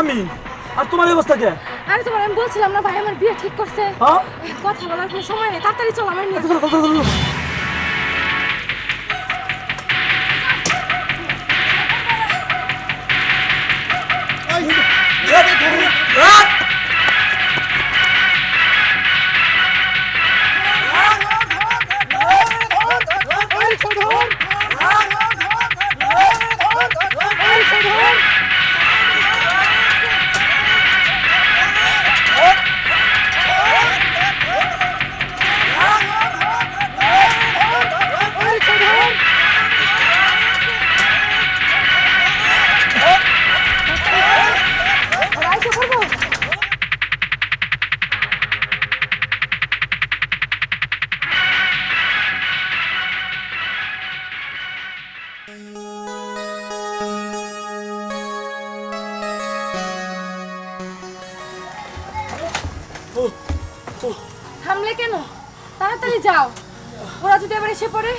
আমি? আর তোমার অবস্থা কে? আরে তোমার আমি বলছিলাম না ভাই আমার বিয়ে ঠিক করছে। হ্যাঁ? কথা বলার কোনো সময় নেই তাড়াতাড়ি চলো আমার নিয়ে থামলে কেন? তাড়াতাড়ি যাও। ওরা যদি আবার এসে পড়ে?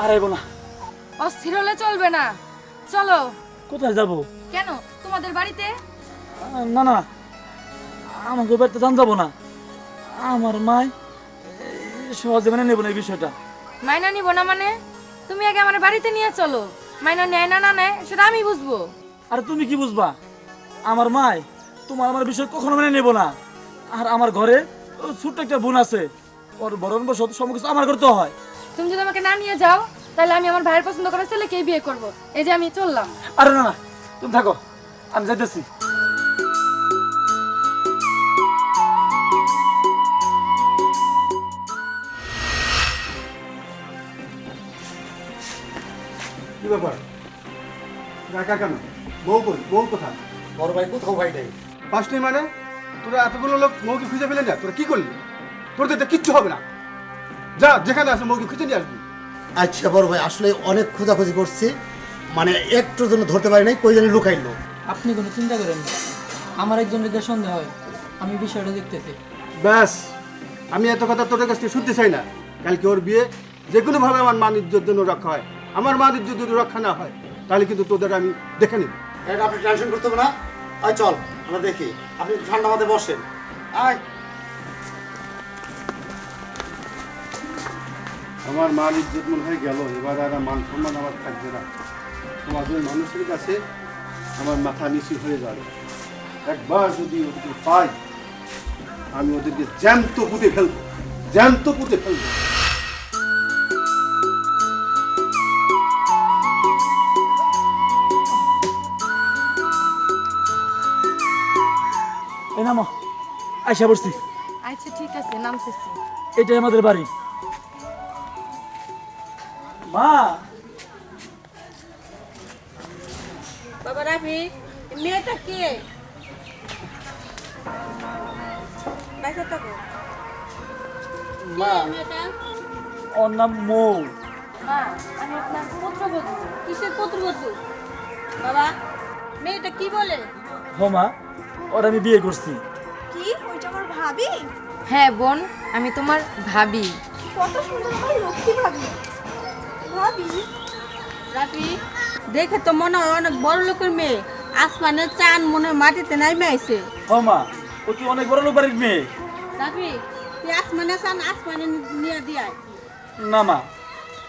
আর আইবো না। অস্থির হলে চলবে না। চলো। কোথায় যাব? কেন? তোমাদের বাড়িতে? না না আমাকে বাড়িতে জান যাব না। আমার মায় সহজে মানে নেব না এই বিষয়টা। মাইনা নিব না মানে? তুমি আগে আমার বাড়িতে নিয়ে চলো। মাইনা নেয় না না নেয় সেটা আমি বুঝব। আর তুমি কি বুঝবা? আমার মায় তোমার আমার বিষয় কখনো মেনে নেব না। আর আমার ঘরে ছোট্ট একটা বোন আছে। ওর বরণ বসত সমস্ত আমার করতে হয়। তুমি যদি আমাকে না নিয়ে যাও তাহলে আমি আমার ভাইয়ের পছন্দ করা ছেলেকেই বিয়ে করব। এই যে আমি চললাম। আরে না না তুমি থাকো আমি যাইতেছি। কি ব্যাপার? একা কেন? বউ কই? বউ কোথায়? বড় ভাই কোথাও ভাই নাই। পাঁচটি মানে? তোরা এতগুলো লোক মৌকে খুঁজে পেলেন না তোরা কি করলি? তোদের তো কিচ্ছু হবে না। যা যেখানে আছে মৌকে খুঁজে নিয়ে আসবি। আচ্ছা বড় ভাই আসলে অনেক খোঁজাখুঁজি করছি। মানে একটুর জন্য ধরতে পারি নাই কই জানি লুকাইলো। আপনি কোনো চিন্তা করেন না। আমার একজন যদি সন্দেহ হয়। আমি বিষয়টা দেখতেছি। ব্যাস আমি এত কথা তোদের কাছ থেকে শুনতে চাই না। কালকে ওর বিয়ে যে কোনোভাবে আমার মান ইজ্জত জন্য রক্ষা হয়। আমার মান ইজ্জত যদি রক্ষা না হয় তাহলে কিন্তু তোদের আমি দেখে নিব। এটা আপনি টেনশন করতে হবে না। আয় চল। আমরা দেখি, আপনি ঠান্ডা মাথায় বসেন। আয়। আমার মান ইজ্জত মনে হয় গেল, এবার আর মান সম্মান আমার থাকবে না। সমাজের মানুষের কাছে আমার মাথা নিচু হয়ে যাবে একবার যদি ওদেরকে পাই, আমি ওদেরকে জ্যান্ত পুঁতে ফেলব, জ্যান্ত পুঁতে ফেলব। আইসা পড়ছি আচ্ছা ঠিক আছে নামতেছি। এটাই আমাদের বাড়ি। মা! বাবা রাফি মেয়েটা কে? বাইসা থাকো মা মেয়েটা? ওর নাম মৌ। মা আমি আপনার পুত্রবধূ। কিসের পুত্রবধূ? বাবা মেয়েটা কি বলে? হ মা ওর আমি বিয়ে করছি। আমার ভাবি? হ্যাঁ বোন আমি তোমার ভাবি। কত সুন্দর আমার লক্ষ্মী ভাবি। ভাবি? রাফি দেখে তো মনে হয় অনেক বড় লোকের মেয়ে। আসমানে চান মনে মাটিতে নাইমে আইছে। হ মা ও কি অনেক বড় লোক বাড়ির মেয়ে? রাফি তুই আসমানে চান আসমানে নিয়ে দিয়ে না মা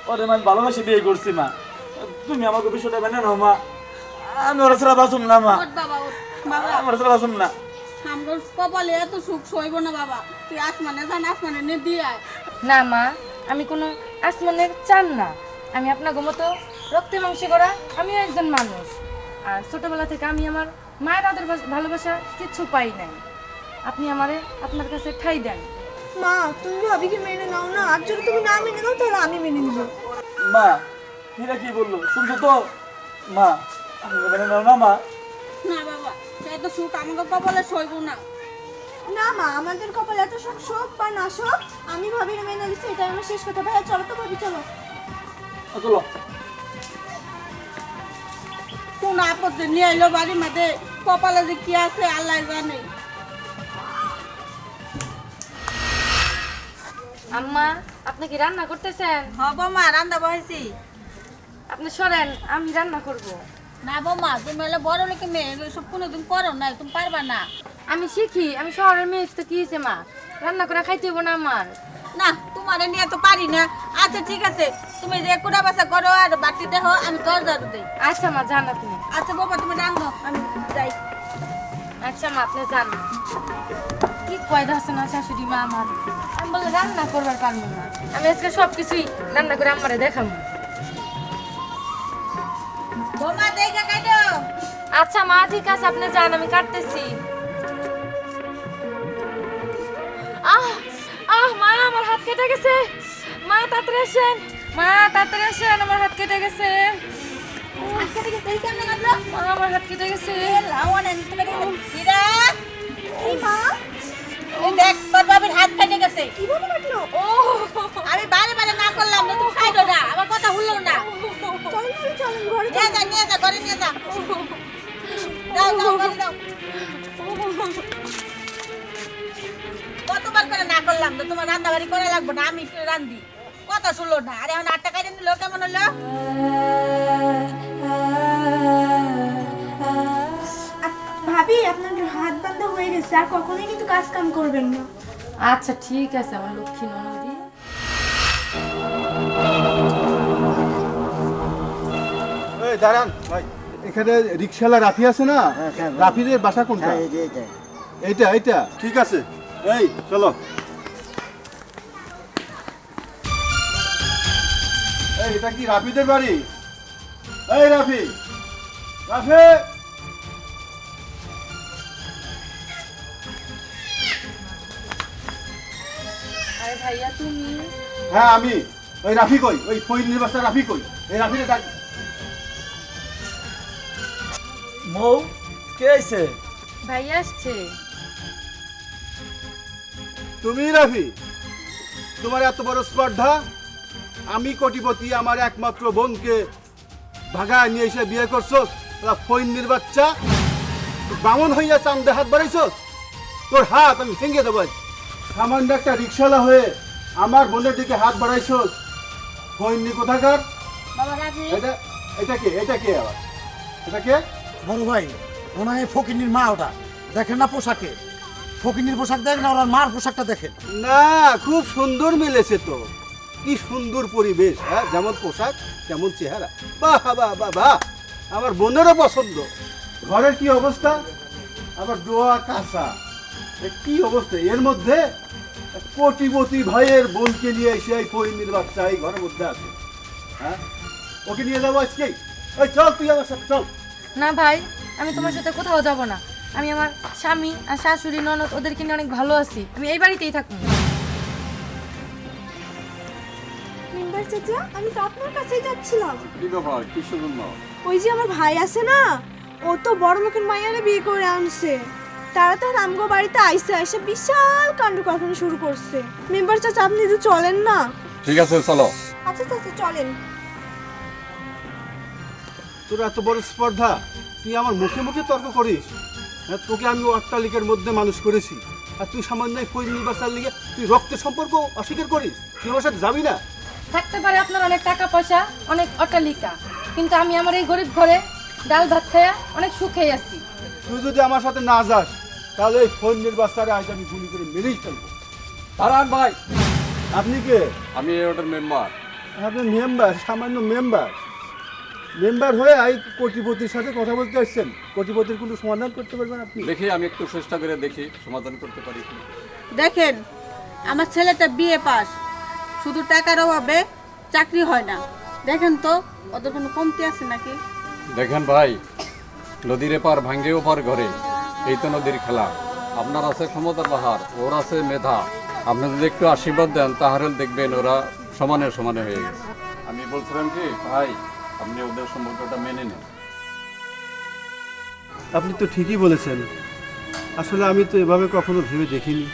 ওরে আমি ভালোবাসে বিয়ে করছি মা। তুমি আমাকে বিষয়টা মেনে নাও মা। আমি ওরা ছাড়া বাসুন না মা। বাবা বাবা। আমার ছাড়া বাসুন না। আমরা কপালে এত সুখ সইব না বাবা। তুই আসমানে চান আসমানে নিয়ে দিয়ে আয়। না মা আমি কোনো আসমানের চান না। আমি আপনার মতো রক্তে মাংসে করা আমিও একজন মানুষ। আর ছোটবেলা থেকে আমি আমার মায়ের আদর ভালোবাসা কিচ্ছু পাই নাই। আপনি আমারে আপনার কাছে ঠাই দেন। মা তুমি ভাবিকে মেনে নাও না। আর যদি তুমি না মেনে নাও তাহলে আমি মেনে নিব। মা এরা কি বলল? শুনছো তো? মা মেনে নাও না মা? না বাবা। সে তো সুখ আমাকে কপালে সইব না। না মা আমাদের কপালে এত শোক শোক বা না শোক আমি ভাবিকে মেনে নিচ্ছি এটা আমার শেষ কথা। ভাইয়া চলো তো ভাবি চলো। ও, চলো। কোন আপত্তি নিয়ে এলো বাড়ির মধ্যে। কপালে যে কি আছে আল্লাহ জানে। আম্মা আপনি কি রান্না করতেছেন? হব মা রান্না বসেছি। আপনি সরেন আমি রান্না করব। না বৌমা তুমি হলে বড় লোকে মেয়ে এগুলো সব কোনোদিন করো না তুমি পারবা না। আমি শিখি আমি শহরের মেয়ে তো কি হয়েছে মা? রান্না করে খাইতে হইব না আমার। না তোমার নিয়ে তো পারি না। আচ্ছা ঠিক আছে তুমি যে কুড়া বাসা করো আর বাকি দেখো আমি দশ ঝাড়ু দিই। আচ্ছা মা জানো তুমি। আচ্ছা বাবা তুমি রান্ধো আমি যাই। আচ্ছা মা আপনি জান কি কয়দা আছে না শাশুড়ি মা আমার? আমি বলে রান্না করবার পারব না। আমি আজকে সব কিছুই রান্না করে আমারে দেখাবো। আচ্ছা মা ঠিক আছে আপনি যান আমি কাটতেছি। আহ আহ মা আমার হাত কেটে গেছে। মা তাড়াতাড়ি আসেন। মা তাড়াতাড়ি আসেন আমার হাত কেটে গেছে। মা আমার হাত কেটে গেছে। দেখ তোর বাবির হাত কাটে কেমন হলো? ভাবি আপনার হাত বান্ধা হয়ে গেছে আর কখনোই কিন্তু কাজ কাম করবেন না। আচ্ছা ঠিক আছে আমার লক্ষ্মী ননদি। এই দাঁড়ান ভাই। এখানে রিক্সাওয়ালা রাফি আছে না? রাফিদের বাসা কোনটা? এইটা এইটা। ঠিক আছে। এই চলো। এটা কি রাফিদের বাড়ি? এই রাফি! রাফি! আরে ভাইয়া তুমি? হ্যাঁ আমি। ওই রাফি কই? ওই ফইল নির্বাচন রাফি কই? এই রাফিরে ডাক। মৌ কে আইছে? ভাইয়া আসছে। তুমি রাফি? তোমার এত বড় স্পর্ধা? আমি কোটিপতি আমার একমাত্র বোনকে ভাগায় নিয়ে এসে বিয়ে করছ? তোরা ফৈন্যের বাচ্চা? বামন হইয়া চান্দে হাত বাড়াইছ? তোর হাত আমি ভেঙে দেবো। সামান্য একটা রিক্সাওয়ালা হয়ে আমার বোনের দিকে হাত বাড়াইছ? ফৈন্যি কোথাকার? বাবা এটা এটা কে? এটা কে আবার? এটা কে? বড় ভাই হয় ফকিনির মা ওটা। দেখেন না পোশাকে। ফকিনির পোশাক দেখেন না ওনার মার পোশাকটা দেখেন। না খুব সুন্দর মিলেছে তো। কি সুন্দর পরিবেশ হ্যাঁ? যেমন পোশাক, তেমন চেহারা। বাহ বাহ বাহ বাহ! আমার বোনেরও পছন্দ। ঘরের কি অবস্থা? আবার ডোয়া কাঁচা। কি অবস্থা? এর মধ্যে কোটিপতি ভাইয়ের বোনকে নিয়ে এসে এই পরিণীর বাচ্চা এই ঘরের মধ্যে আছে। হ্যাঁ? ওকে নিয়ে যাব আজকেই ওই চল তুই আমার সাথে, চল। না ভাই, আমি তোমার সাথে কোথাও যাব না। আমি আমার স্বামী আর শাশুড়ি, ননদ, ওদেরকে নিয়ে অনেক ভালো আছি। আমি এই বাড়িতেই থাকব। মেম্বার চাচা আমি তো আপনার কাছেই যাচ্ছিলাম। কি ব্যাপার? কিসের জন্য ওই যে আমার ভাই আছে না ও তো বড় লোকের মাইয়ারে বিয়ে করে আনছে। তারা তো রামগো বাড়িতে আইসে এসে বিশাল কাণ্ড কারখানা শুরু করছে। মেম্বার চাচা আপনি একটু চলেন না। ঠিক আছে চলো। আচ্ছা চাচা চলেন। তোর এত বড় স্পর্ধা তুই আমার মুখে মুখে তর্ক করিস? হ্যাঁ তোকে আমি অট্টালিকার মধ্যে মানুষ করেছি। আর তুই সামান্য ফৈল নির্বাচন লিগে তুই রক্তের সম্পর্ক অস্বীকার করিস? তুই আমার সাথে যাবি না? থাকতে পারে আপনার অনেক টাকা পয়সা অনেক অট্টালিকা। কিন্তু আমি আমার এই গরিব ঘরে ডাল ভাত খাইয়া অনেক সুখে আছি। তুই যদি আমার সাথে না যাস তাহলে এই ফোন নির্বাচনে আজ আমি গুলি করে মেরেই ফেলব। দাঁড়ান ভাই আপনি কে? আমি এই ওটার মেম্বার আপনি মেম্বার সামান্য মেম্বার মেম্বার হয়ে আই কোটিপতির সাথে কথা বলতে আসছেন। কোটিপতির কোনো সমাধান করতে পারবেন আপনি? দেখি আমি একটু চেষ্টা করে দেখি সমাধান করতে পারি দেখেন আমার ছেলেটা বিয়ে পাস শুধু টাকার অভাবে চাকরি হয় না। দেখেন তো ওদের কোনো কমতি আছে নাকি? দেখেন ভাই নদীর এপার ভাঙ্গে ওপার ঘরে এই তো নদীর খেলা। আপনার আছে ক্ষমতা পাহাড় ওর আছে মেধা। আপনি যদি একটু আশীর্বাদ দেন তাহলে দেখবেন ওরা সমানে সমানে হয়ে গেছে। আমি বলছিলাম কি ভাই আপনি ওদের সম্পর্কটা মেনে নিন। আপনি তো ঠিকই বলেছেন। আসলে আমি তো এভাবে কখনো ভেবে দেখিনি।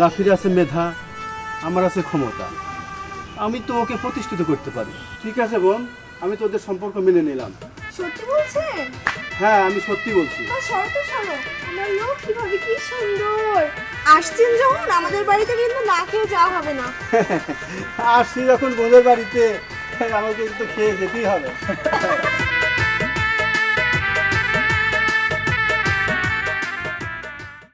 রাফির আছে মেধা আমার আছে ক্ষমতা। আমি তো ওকে প্রতিষ্ঠিত করতে পারি। ঠিক আছে বোন? আমি তোদের সম্পর্ক মেনে নিলাম। সত্যি বলছেন? হ্যাঁ আমি সত্যি বলছি। আর সরো তো আমার লোক কীভাবে কি সুন্দর। আসছেন যখন আমাদের বাড়িতে কিন্তু না খেয়ে যাওয়া হবে না। আসছি যখন বোনের বাড়িতে আমাকে তো খেয়ে যেতেই হবে।